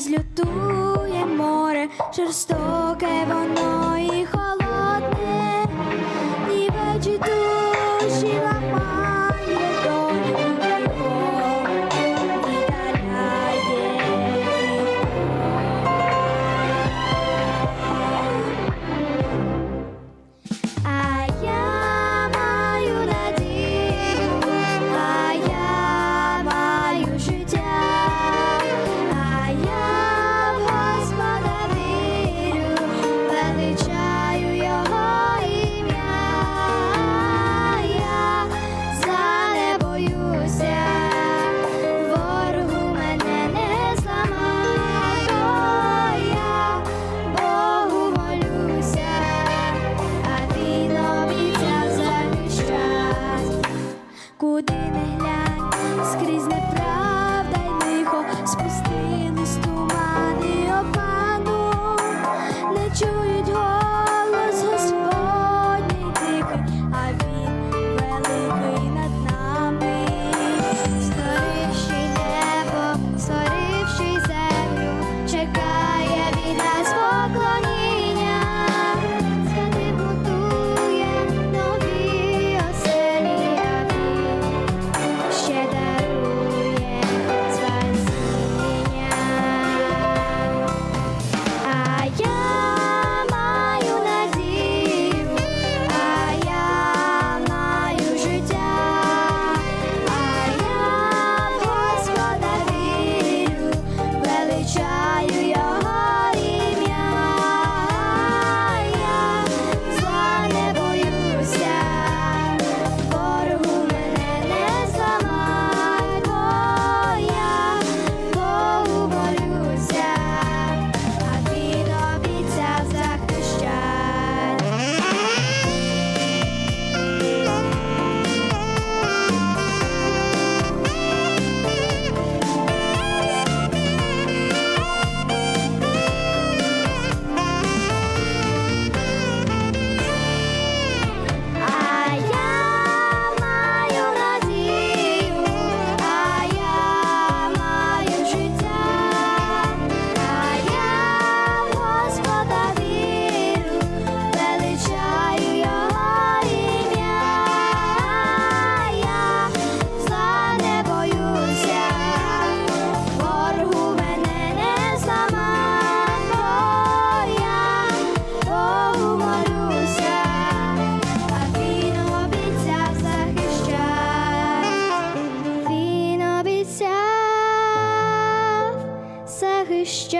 скрізь лютує море, жорстоке воно і moisture